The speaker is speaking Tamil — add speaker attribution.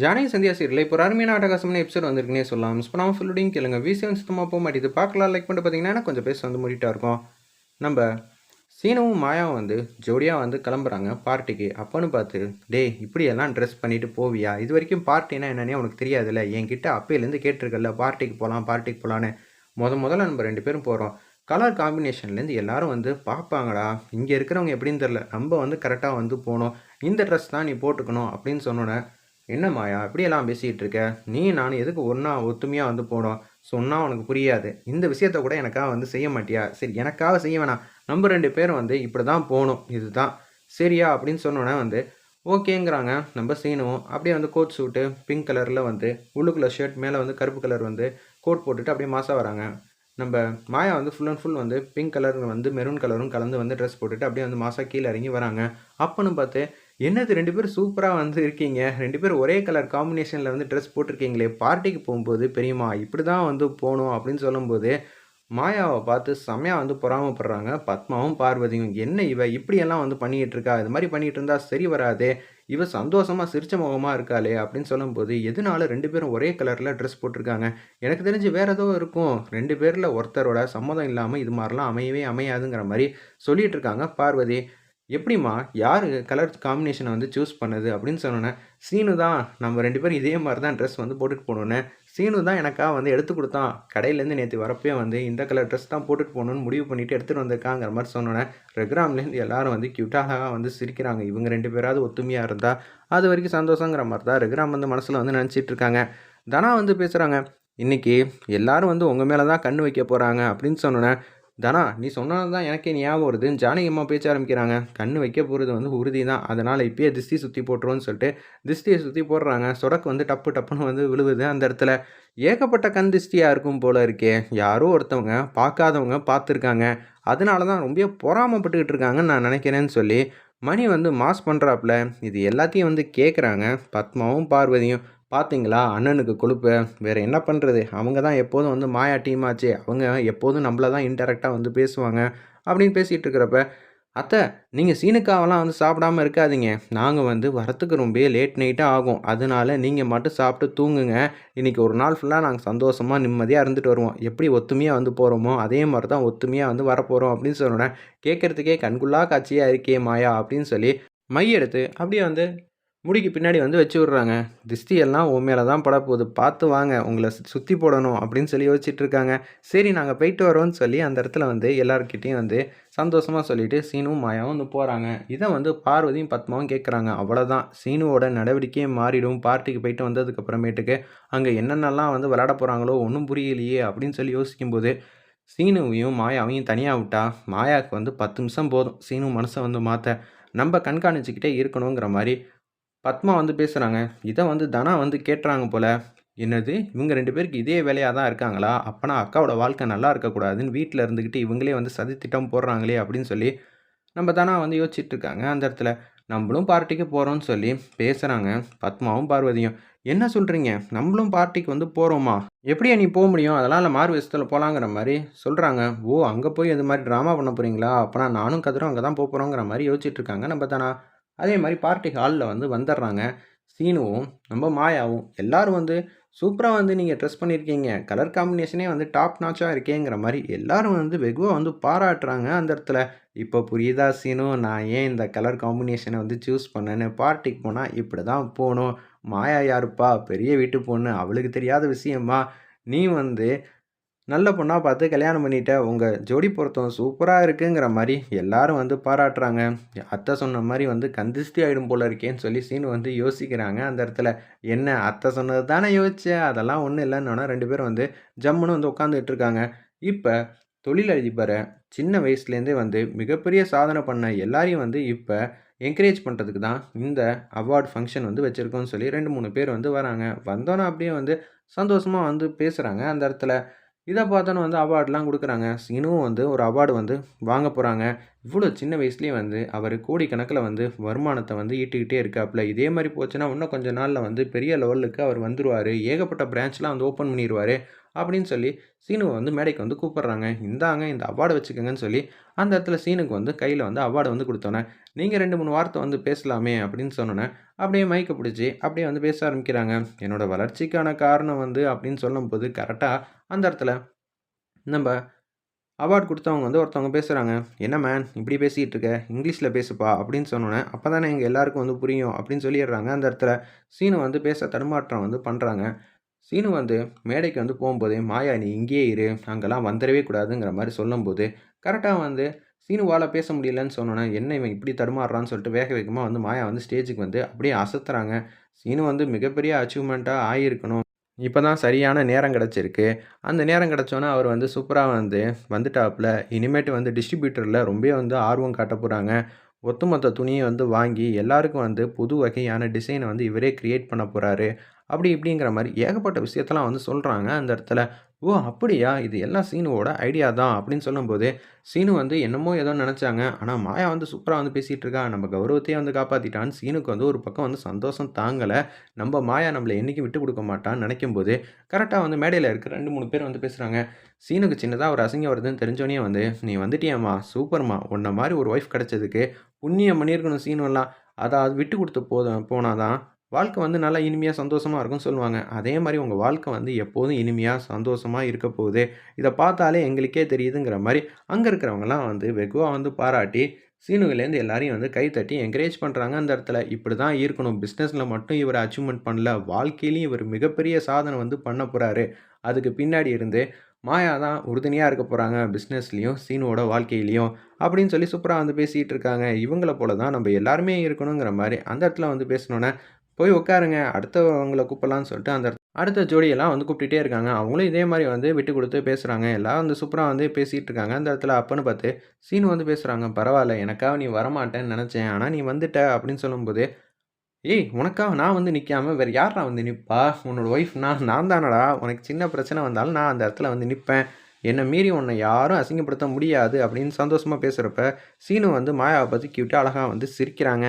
Speaker 1: ஜானகி சந்தியாசிரியர் இப்போ ஒரு அருமையான அட்டகாசமான எபிசோட் வந்திருக்குனே சொல்லலாம். மிஸ் பண்ணாமல் ஃபுல்லுடையும் கேளுங்க. விசிஎன் சுத்தமாக போக மாட்டேது பார்க்கலாம். லைக் பண்ணிட்டு பார்த்தீங்கன்னா கொஞ்சம் பேச வந்து மூடிட்டா இருக்கும். நம்ம சீனவும் மாயாவும் வந்து ஜோடியாக வந்து கிளம்புறாங்க. பார்ட்டிக்கு. அப்போன்னு பார்த்து டேய் இப்படியெல்லாம் ட்ரெஸ் பண்ணிட்டு போவியா? இது வரைக்கும் பார்ட்டினா என்னன்னே உனக்கு தெரியாதுல்ல. என்கிட்ட அப்பையிலேருந்து கேட்டிருக்கல பார்ட்டிக்கு போகலாம் பார்ட்டிக்கு போகலான்னு முத முதல்ல நம்ம ரெண்டு பேரும் போகிறோம் கலர் காம்பினேஷன்லேருந்து எல்லாரும் வந்து பார்ப்பாங்கடா. இங்கே இருக்கிறவங்க எப்படின்னு தெரில நம்ம வந்து கரெக்டாக வந்து போகணும். இந்த ட்ரெஸ் தான் நீ போட்டுக்கணும் அப்படின்னு சொன்னோன்னே என்ன மாயா இப்படியெல்லாம் பேசிகிட்டு இருக்க நீ நான் எதுக்கு ஒன்றா ஒத்துமையாக வந்து போனோம்? சொன்னால் உனக்கு புரியாது. இந்த விஷயத்த கூட எனக்காக வந்து செய்ய மாட்டியா? சரி எனக்காக செய்ய வேணாம். நம்ம ரெண்டு பேரும் வந்து இப்படி தான் போகணும். இதுதான். சரியா? அப்படின்னு சொன்னோன்னே வந்து ஓகேங்கிறாங்க. நம்ம செய்யணும். அப்படியே வந்து கோட் சூட்டு பிங்க் கலரில் வந்து உள்ளுக்குள்ள ஷர்ட் மேலே வந்து கருப்பு கலர் வந்து கோட் போட்டுட்டு அப்படியே மாசாக வராங்க. நம்ம மாயா வந்து ஃபுல் அண்ட் ஃபுல் வந்து பிங்க் கலர் வந்து மெரூன் கலரும் கலந்து வந்து ட்ரெஸ் போட்டுட்டு அப்படியே வந்து மாசா கீழே இறங்கி வராங்க. அப்போன்னு பார்த்து என்னது ரெண்டு பேரும் சூப்பராக வந்து இருக்கீங்க? ரெண்டு பேரும் ஒரே கலர் காம்பினேஷனில் வந்து ட்ரெஸ் போட்டிருக்கீங்களே பார்ட்டிக்கு போகும்போது பெரியம்மா இப்படி தான் வந்து போகணும் அப்படின்னு சொல்லும்போது மாயாவை பார்த்து செம்மையாக வந்து பொறாமப்படுறாங்க. பத்மாவும் பார்வதியும் என்ன இவ இப்படியெல்லாம் வந்து பண்ணிகிட்டு இருக்கா? இது மாதிரி பண்ணிகிட்டு இருந்தா சரி வராதே. இவ சந்தோஷமாக சிரிச்ச முகமாக இருக்காளே அப்படின்னு சொல்லும்போது எதனால ரெண்டு பேரும் ஒரே கலரில் ட்ரெஸ் போட்டிருக்காங்க? எனக்கு தெரிஞ்சு வேற ஏதோ இருக்கும். ரெண்டு பேரில் ஒருத்தரோட சம்மதம் இல்லாமல் இது மாதிரிலாம் அமையவே அமையாதுங்கிற மாதிரி சொல்லிகிட்டு இருக்காங்க பார்வதி. எப்படிம்மா யார் கலர் காம்பினேஷனை வந்து சூஸ் பண்ணுது அப்படின்னு சொன்னோன்னே சீனு தான் நம்ம ரெண்டு பேரும் இதே மாதிரி தான் ட்ரெஸ் வந்து போட்டுட்டு போனோன்னே சீனு தான் எனக்காக வந்து எடுத்து கொடுத்தான். கடையிலேருந்து நேற்று வரப்பே வந்து இந்த கலர் ட்ரெஸ் தான் போட்டுட்டு போகணுன்னு முடிவு பண்ணிவிட்டு எடுத்துகிட்டு வந்திருக்காங்கிற மாதிரி சொன்னோன்னே ரெக்ராம்லேருந்து எல்லாரும் வந்து க்யூட்டாக வந்து சிரிக்கிறாங்க. இவங்க ரெண்டு பேராவது ஒத்துமையாக இருந்தால் அது வரைக்கும் சந்தோஷங்கிற மாதிரி தான் ரெக்ராம் வந்து மனசில் வந்து நினச்சிட்டு இருக்காங்க. தனா வந்து பேசுகிறாங்க இன்றைக்கி எல்லாரும் வந்து உங்கள் மேலே தான் கண்ணு வைக்க போகிறாங்க அப்படின்னு சொன்னோன்னே தனா நீ சொன்னது தான் எனக்கே ஞாபகம் வருது. ஜானகி அம்மா பேச்ச ஆரம்பிக்கிறாங்க. கண்ணு வைக்க போகிறது வந்து உறுதி தான் அதனால் இப்பயே திஷ்டி சுற்றி போட்டுருவோன்னு சொல்லிட்டு திஷ்டியை சுற்றி போடுறாங்க. சொடக்கு வந்து டப்பு டப்புன்னு வந்து விழுவுது அந்த இடத்துல. ஏகப்பட்ட கண் திஷ்டியாக இருக்கும் போல இருக்கே. யாரோ ஒருத்தவங்க பார்க்காதவங்க பார்த்துருக்காங்க. அதனால தான் ரொம்ப பொறாமப்பட்டுக்கிட்டு இருக்காங்கன்னு நான் நினைக்கிறேன்னு சொல்லி மணி வந்து மாஸ் பண்ணுறாப்புல இது எல்லாத்தையும் வந்து கேட்குறாங்க பத்மாவும் பார்வதியும். பார்த்தீங்களா அண்ணனுக்கு கொழுப்பு. வேறு என்ன பண்ணுறது அவங்க தான் எப்போதும் வந்து மாயா டீம் ஆச்சு. அவங்க எப்போதும் நம்மள தான் இன்டெரக்டாக வந்து பேசுவாங்க அப்படின்னு பேசிகிட்டு இருக்கிறப்ப அத்தை நீங்கள் சீனுக்காவெல்லாம் வந்து சாப்பிடாம இருக்காதீங்க. நாங்கள் வந்து வரத்துக்கு ரொம்ப லேட் நைட்டாக ஆகும். அதனால நீங்கள் மட்டும் சாப்பிட்டு தூங்குங்க. இன்றைக்கி ஒரு நாள் ஃபுல்லாக நாங்கள் சந்தோஷமாக நிம்மதியாக இருந்துட்டு வருவோம். எப்படி ஒத்துமையாக வந்து போகிறோமோ அதே மாதிரி தான் ஒத்துமையாக வந்து வரப்போகிறோம் அப்படின்னு சொன்னோன்னே கேட்குறதுக்கே கண்குள்ளா காட்சியாக இருக்கே மாயா. அப்படின்னு சொல்லி மையெடுத்து எடுத்து அப்படியே வந்து முடிக்கு பின்னாடி வந்து வச்சு விட்றாங்க. திருஷ்டி எல்லாம் உன் மேலே தான் படப்போகுது பார்த்து வாங்க. உங்களை சுற்றி போடணும் அப்படின்னு சொல்லி யோசிச்சுட்டு இருக்காங்க. சரி நாங்கள் போயிட்டு வரோம்னு சொல்லி அந்த இடத்துல வந்து எல்லாருக்கிட்டேயும் வந்து சந்தோஷமாக சொல்லிவிட்டு சீனுவும் மாயாவும் வந்து போகிறாங்க இதை வந்து பார்வதியும் பத்மாவும் கேட்குறாங்க அவ்வளோதான் சீனுவோட நடவடிக்கையே மாறிடும். பார்ட்டிக்கு போயிட்டு வந்ததுக்கப்புறமேட்டுக்கு அங்கே என்னென்னலாம் வந்து விளாட போகிறாங்களோ ஒன்றும் புரியலையே அப்படின்னு சொல்லி யோசிக்கும்போது சீனுவையும் மாயாவையும் தனியாக விட்டா மாயாவுக்கு வந்து பத்து நிமிஷம் போதும். சீனு மனசை வந்து மாற்ற நம்ம கண்காணிச்சுக்கிட்டே இருக்கணுங்கிற மாதிரி பத்மா வந்து பேசுகிறாங்க இதை வந்து தனா வந்து கேட்டுறாங்க போல். என்னது? இவங்க ரெண்டு பேருக்கு இதே வேலையாக தான் இருக்காங்களா? அப்போனா அக்காவோட வாழ்க்கை நல்லா இருக்கக்கூடாதுன்னு வீட்டில் இருந்துக்கிட்டு இவங்களே வந்து சதி திட்டம் போடுறாங்களே அப்படின்னு சொல்லி நம்ம தானா வந்து யோசிச்சுட்டு இருக்காங்க அந்த இடத்துல. நம்மளும் பார்ட்டிக்கு போகிறோம்னு சொல்லி பேசுகிறாங்க பத்மாவும் பார்வதியும். என்ன சொல்கிறீங்க நம்மளும் பார்ட்டிக்கு வந்து போகிறோமா எப்படியா நீ போக முடியும்? அதெல்லாம் இல்லை மாறு விஷயத்தில் போகலாங்கிற மாதிரி சொல்கிறாங்க ஓ அங்கே போய் இது மாதிரி ட்ராமா பண்ண போகிறீங்களா அப்போனா நானும் கதிரும் அங்கே தான் போக போகிறோங்கிற மாதிரி யோசிச்சுட்டு இருக்காங்க நம்ம தானா. அதே மாதிரி பார்ட்டி ஹாலில் வந்து வந்துடுறாங்க. சீனுவும் நம்ம மாயாவும் எல்லாரும் வந்து சூப்பராக வந்து நீங்கள் ட்ரெஸ் பண்ணியிருக்கீங்க கலர் காம்பினேஷனே வந்து டாப் நாச்சாக இருக்கேங்கிற மாதிரி எல்லோரும் வந்து வெகுவாக வந்து பாராட்டுறாங்க அந்த இடத்துல. இப்போ புரியுதா சீனும் நான் ஏன் இந்த கலர் காம்பினேஷனை வந்து சூஸ் பண்ணேன்னு பார்ட்டிக்கு போனால் இப்படி தான் போகணும். மாயா யாருப்பா? பெரிய வீட்டு பொண்ணு அவளுக்கு தெரியாத விஷயமா? நீ வந்து நல்ல பொண்ணாக பார்த்து கல்யாணம் பண்ணிட்ட உங்கள் ஜோடி பொருத்தம் சூப்பராக இருக்குங்கிற மாதிரி எல்லாரும் வந்து பாராட்டுறாங்க. அத்தை சொன்ன மாதிரி வந்து கந்திஷ்டி ஆகிடும் போல இருக்கேன்னு சொல்லி சீனு வந்து யோசிக்கிறாங்க. அந்த இடத்துல என்ன அத்தை சொன்னது தானே யோசிச்சேன் அதெல்லாம் ஒன்றும் இல்லைன்னு ரெண்டு பேரும் வந்து ஜம்முன்னு வந்து உட்காந்துட்டு இருக்காங்க. இப்போ தொழிலதிபரை சின்ன வயசுலேருந்தே வந்து மிகப்பெரிய சாதனை பண்ண எல்லாரையும் வந்து இப்போ என்கரேஜ் பண்ணுறதுக்கு தான் இந்த அவார்ட் ஃபங்க்ஷன் வந்து வச்சுருக்கோன்னு சொல்லி ரெண்டு மூணு பேர் வந்து வராங்க. வந்தோன்னே அப்படியே வந்து சந்தோஷமாக வந்து பேசுகிறாங்க அந்த இடத்துல இதை பார்த்தோன்னு வந்து அவார்ட்லாம் கொடுக்குறாங்க. சீனுவும் வந்து ஒரு அவார்டு வந்து வாங்க போகிறாங்க இவ்வளோ சின்ன வயசுலேயே வந்து அவர் கோடிக்கணக்கில் வந்து வருமானத்தை வந்து ஈட்டுக்கிட்டே இருக்காப்புல. இதே மாதிரி போச்சுன்னா இன்னும் கொஞ்ச நாளில் வந்து பெரிய லெவலுக்கு அவர் வந்துடுவார் ஏகப்பட்ட பிரான்ச்லாம் வந்து ஓப்பன் பண்ணிடுவார் அப்படின்னு சொல்லி சீனுவை வந்து மேடைக்கு வந்து கூப்பிட்றாங்க. இந்தாங்க இந்த அவார்டை வச்சுக்கோங்கன்னு சொல்லி அந்த இடத்துல சீனுக்கு வந்து கையில் வந்து அவார்டு வந்து கொடுத்தோன்னே நீங்கள் ரெண்டு மூணு வார்த்தை வந்து பேசலாமே அப்படின்னு சொன்னோன்னே அப்படியே மைக்கை பிடிச்சி அப்படியே வந்து பேச ஆரம்பிக்கிறாங்க. என்னோடய வளர்ச்சிக்கான காரணம் வந்து அப்படின்னு சொல்லும்போது கரெக்டாக அந்த இடத்துல நம்ம அவார்ட் கொடுத்தவங்க வந்து ஒருத்தவங்க பேசுகிறாங்க என்ன மேன் இப்படி பேசிகிட்டு இருக்க? இங்கிலீஷில் பேசுப்பா அப்படின்னு சொன்னோன்னே அப்போ தானே எங்கள் எல்லாருக்கும் வந்து புரியும் அப்படின்னு சொல்லிடுறாங்க. அந்த இடத்துல சீனு வந்து பேச தடுமாற்றம் வந்து பண்ணுறாங்க சீனு வந்து மேடைக்கு வந்து போகும்போதே மாயா நீ இங்கேயே இரு அங்கெல்லாம் வந்துடவே கூடாதுங்கிற மாதிரி சொல்லும்போது கரெக்டாக வந்து சீனுவால் பேச முடியலன்னு சொன்னோன்னே என்ன இவன் இப்படி தடுமாறுறான்னு சொல்லிட்டு வேக வேகமாக வந்து மாயா வந்து ஸ்டேஜுக்கு வந்து அப்படியே அசத்துறாங்க. சீனு வந்து மிகப்பெரிய அச்சீவ்மெண்ட்டாக ஆகியிருக்கணும் இப்போ தான் சரியான நேரம் கிடச்சிருக்கு. அந்த நேரம் கிடச்சோன்னே அவர் வந்து சூப்பராக வந்து வந்துட்டாப்புல. இனிமேட்டு வந்து டிஸ்ட்ரிபியூட்டரில் ரொம்ப வந்து ஆர்வம் காட்ட போகிறாங்க ஒத்துமொத்த துணியை வந்து வாங்கி எல்லாருக்கும் வந்து புது வகையான டிசைனை வந்து இவரே க்ரியேட் பண்ண போகிறாரு அப்படி இப்படிங்கிற மாதிரி ஏகப்பட்ட விஷயத்தெல்லாம் வந்து சொல்கிறாங்க அந்த இடத்துல ஓ அப்படியா? இது எல்லாம் சீனுவோட ஐடியா தான். அப்படின்னு சொல்லும்போது சீனு வந்து என்னமோ ஏதோ நினச்சாங்க. ஆனால் மாயா வந்து சூப்பராக வந்து பேசிகிட்டு இருக்கா. நம்ம கௌரவத்தையே வந்து காப்பாற்றிட்டான்னு சீனுக்கு வந்து ஒரு பக்கம் வந்து சந்தோஷம் தாங்கலை. நம்ம மாயா நம்மளை என்றைக்கும் விட்டு கொடுக்க மாட்டான்னு நினைக்கும் போது கரெக்டாக வந்து மேடையில் இருக்க ரெண்டு மூணு பேர் வந்து பேசுகிறாங்க சீனுக்கு சின்னதாக ஒரு அசிங்கம் வருதுன்னு தெரிஞ்சோடனே வந்து நீ வந்துட்டியாம்மா? சூப்பர்மா உன்ன மாதிரி ஒரு ஒய்ஃப் கிடச்சதுக்கு புண்ணியம் பண்ணியிருக்கணும் சீனுவெல்லாம். அதாவது விட்டு கொடுத்து போதும் போனாதான் வாழ்க்கை வந்து நல்லா இனிமையாக சந்தோஷமாக இருக்கும்னு சொல்லுவாங்க. அதே மாதிரி உங்கள் வாழ்க்கை வந்து எப்போதும் இனிமையாக சந்தோஷமாக இருக்க போகுது. இதை பார்த்தாலே எங்களுக்கே தெரியுதுங்கிற மாதிரி அங்கே இருக்கிறவங்கலாம் வந்து வெகுவாக வந்து பாராட்டி சீனுகள்லேருந்து எல்லாரையும் வந்து கை தட்டி என்கரேஜ் பண்ணுறாங்க அந்த இடத்துல. இப்படி தான் இருக்கணும் பிஸ்னஸில் மட்டும் இவர் அச்சீவ்மெண்ட் பண்ணல. வாழ்க்கையிலையும் இவர் மிகப்பெரிய சாதனை வந்து பண்ண போகிறாரு அதுக்கு பின்னாடி இருந்து மாயா தான் உறுதுணையாக இருக்க போகிறாங்க பிஸ்னஸ்லேயும் சீனுவோட வாழ்க்கையிலையும் அப்படின்னு சொல்லி சூப்பராக வந்து பேசிகிட்டு இருக்காங்க. இவங்கள போல தான் நம்ம எல்லாருமே இருக்கணுங்கிற மாதிரி அந்த இடத்துல வந்து பேசினோன்னே போய் உட்காருங்க அடுத்தவங்களை கூப்பிடலான்னு சொல்லிட்டு அந்த அடுத்த ஜோடியெல்லாம் வந்து கூப்பிட்டுட்டே இருக்காங்க. அவங்களும் இதே மாதிரி வந்து விட்டு கொடுத்து பேசுகிறாங்க எல்லாம் வந்து சூப்பராக வந்து பேசிகிட்டு இருக்காங்க. அந்த இடத்துல அப்பன்னு பார்த்து சீனு வந்து பேசுகிறாங்க பரவாயில்ல எனக்காக நீ வரமாட்டேன்னு நினச்சேன். ஆனால் நீ வந்துட்ட அப்படின்னு சொல்லும்போது ஏய் உனக்காக நான் வந்து நிற்காம வேறு யாரா வந்து நிற்பா உன்னோட ஒய்ஃப் நான் நான் தானடா? உனக்கு சின்ன பிரச்சனை வந்தாலும் நான் அந்த இடத்துல வந்து நிற்பேன் என்னை மீறி உன்னை யாரும் அசிங்கப்படுத்த முடியாது அப்படின்னு சந்தோஷமாக பேசுகிறப்ப சீனு வந்து மாயாவை பற்றி கியூட்டாக அழகாக வந்து சிரிக்கிறாங்க.